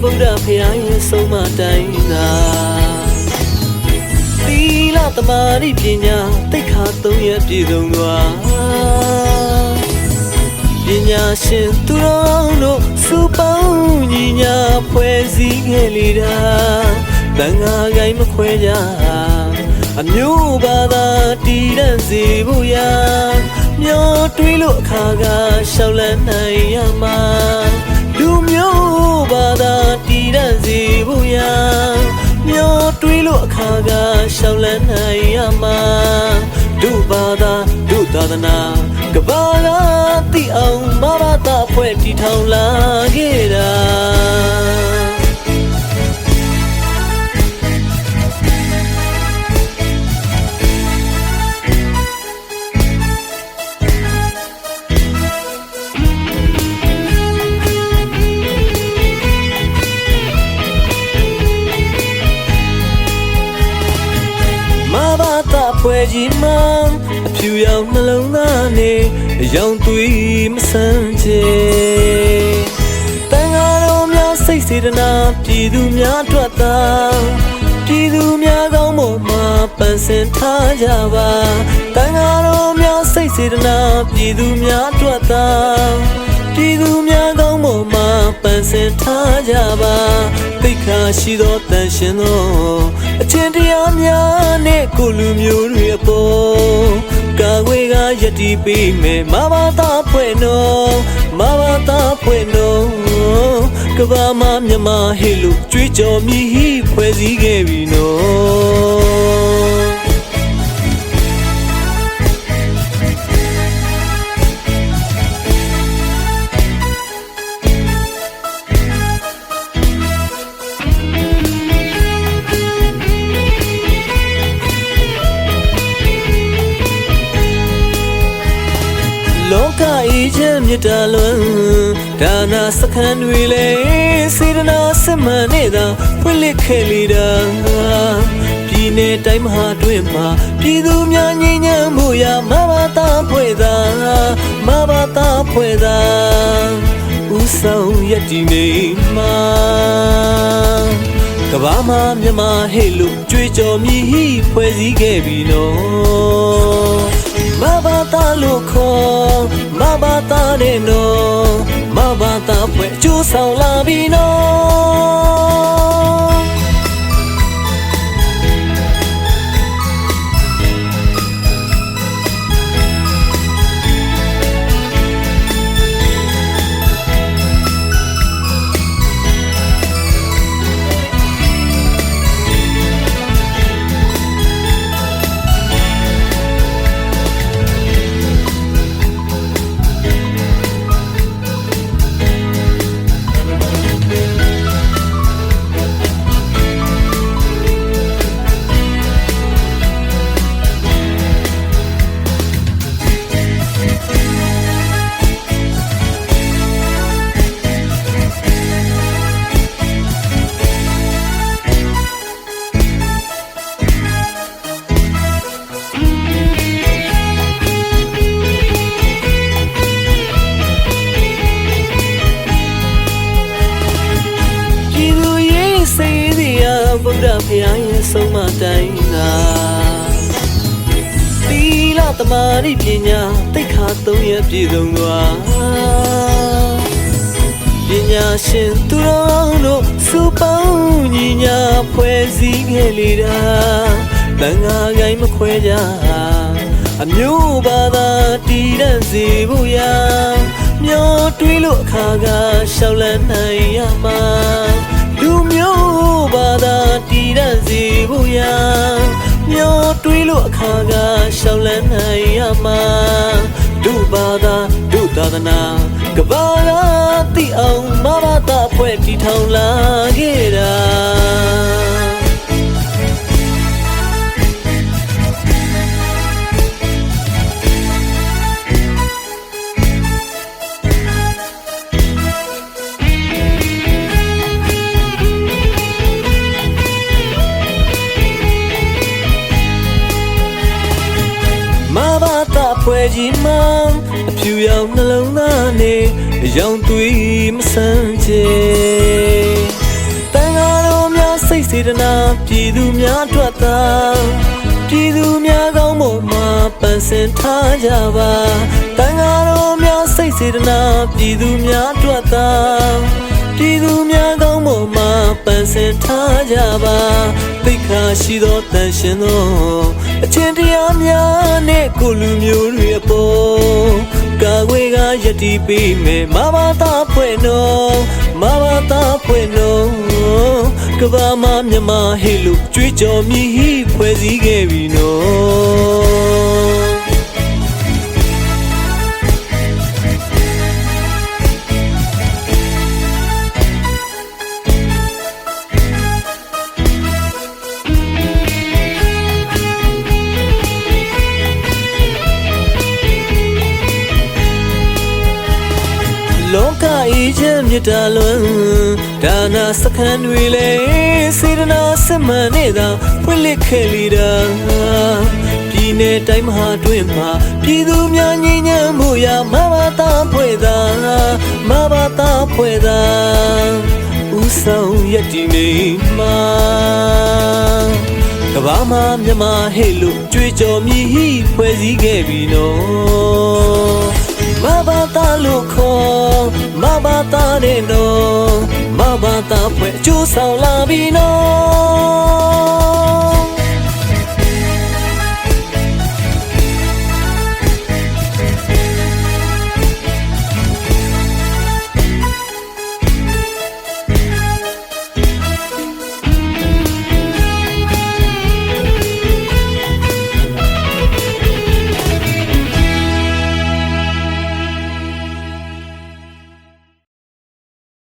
ဗုဒ္ဓဖရာရဲ့ဆုံးမတိုင်းသာသီ လသမာဓိပညာတိတ်ခါသုံးရပြည့်စုံသွားပညာရှင်သူတော်တို့စူပေါင်းညီညာဖွဲ့စည်းခဲ့လေတာတန်ဃာကိုင်းမခွဲကြအမျိုးဘာသာတည်တဲ့စီဖို့ရာမျောတွေးလို့အခါကရှောက်လန်းနိုင်ရမှာလူမျိုးဘာသာတည်တဲ့စီဖို့ရာမျောတွေးလို့ အခါကရှောက်လန်းနိုင်ရမှာဒုဘာသာဒုသာသနာကဘာလာတိအောင်မဘာသာဖွဲ့တည်ထောင်လာခဲ့တာ ကြီးမှအဖြူရောင်နှလုံးသားနဲ့အယောင်သွေးမဆန်းချေတန်ဃာတော်များစိတ်စေတနာပြည်သူများအတွက်သာပြည်သူများကောင်းဖို့မှာပန်ဆင်ထားကြပါတန်ဃာတော်များစိတ်စေတနာပြည်သူများအတွက်သာပြည်သူများကောင်းဖို့မှာ ပန်ဆင်ထားကြပါသိက္ခာရှိသောတန်ရှင်သောအချင်းတရားများနဲ့ကိုလူမျိုးတွေအပေါ်ကာဝေကယက်တီပေးမယ်မဘာသာဖွဲ့နော်မဘာသာဖွဲ့နော်ကဘာမမြမဟေလို့ကြွေးကြော်မြည်ဟိဖွဲ့စည်းခဲ့ပြီနော် ကအေးချမ်းမြတ်တာလွန်ဒါနာစခန်းတွေလေစေရနာစစ်မှန်နေတာဖွင့်လှစ်ခဲ့လေတာပြည်내တိုင်းမဟာတွင်မှာပြည်သူများငြိမ်းချမ်းမှုရာမဘာသာဖွဲ့သာမဘာသာဖွဲ့သာဥဆောင်ရည်တည်နေမှာကဘာမမြမဟဲ့လို့ကြွေးကြော်မြည်ဟိဖွဲ့စည်းခဲ့ပြီနော်မဘာသာလို့ခေါ်မ ဘာသာနဲ့နော်မဘာသာဖွဲ့အကျိုးဆောင်လာပြီနော် ဗုဒ္ဓဖရာရဲ့ဆုံးမတိုင်းသာသီလသမာဓိပညာတိတ်ခါသုံးရပြည့်စုံသွားပညာရှင်သူတော်တို့စူပေါင်းညီညာဖွဲ့စည်းခဲ့လေတာတန်ဃာကိုင်းမခွဲကြအမျိုးဘာသာတည်တဲ့စီဖို့ရာမျောတွေးလို့အခါကရှောက်လန်းနိုင်ရမှာ လို့အခါကရှောက်လန်းနိုင်ရမှာဒုဘာသာဒုသာသနာကဘာလာတိအောင်မဘာသာဖွဲ့တည်ထောင်လာခဲ့တာ ကြီးမှအဖြူရောင်နှလုံးသားနဲ့အယောင်သွေးမဆန်းချေတန်ဃာတော်များစိတ်စေတနာပြည်သူများအတွက်သာပြည်သူများကောင်းဖို့မှာပန်ဆင်ထားကြပါတန်ဃာတော်များစိတ်စေတနာပြည်သူများအတွက်သာ ပြည်သူများကောင်းဖို့မှာပန်ဆင်ထားကြပါသိက္ခာရှိသောတန်ရှင်သောအချင်းတရားများနဲ့ကိုလူမျိုးတွေအပေါ်ကာဝေကယက်တီပေးမယ်မဘာသာဖွဲ့နော်မဘာသာဖွဲ့နော်ကဘာမမြမဟေလို့ကြွေးကြော်မြည်ဟိဖွဲ့စည်းခဲ့ပြီနော် ချမ်းမြတ်တာလွန်ဒါနာစခန်းတွေလေစေတနာစစ်မှန်နေတာဖွင့်လှစ်ခဲ့လီတာပြည်내တိုင်းမဟာတွင်မှာပြည်သူများငြိမ်းချမ်းမှုရာမဘာသာဖွဲ့သာမဘာသာဖွဲ့သာဥဆောင်ရည်တည်နေမှာကဘာမမြမဟဲ့လို့ကြွေးကြော်မြည်ဟိဖွဲ့စည်းခဲ့ပြီနော် မဘာတာလို့ခေါ်မဘာတာနဲ့နော်မဘာတာဖွဲ့အကျိုးဆောင်လာပြီနော်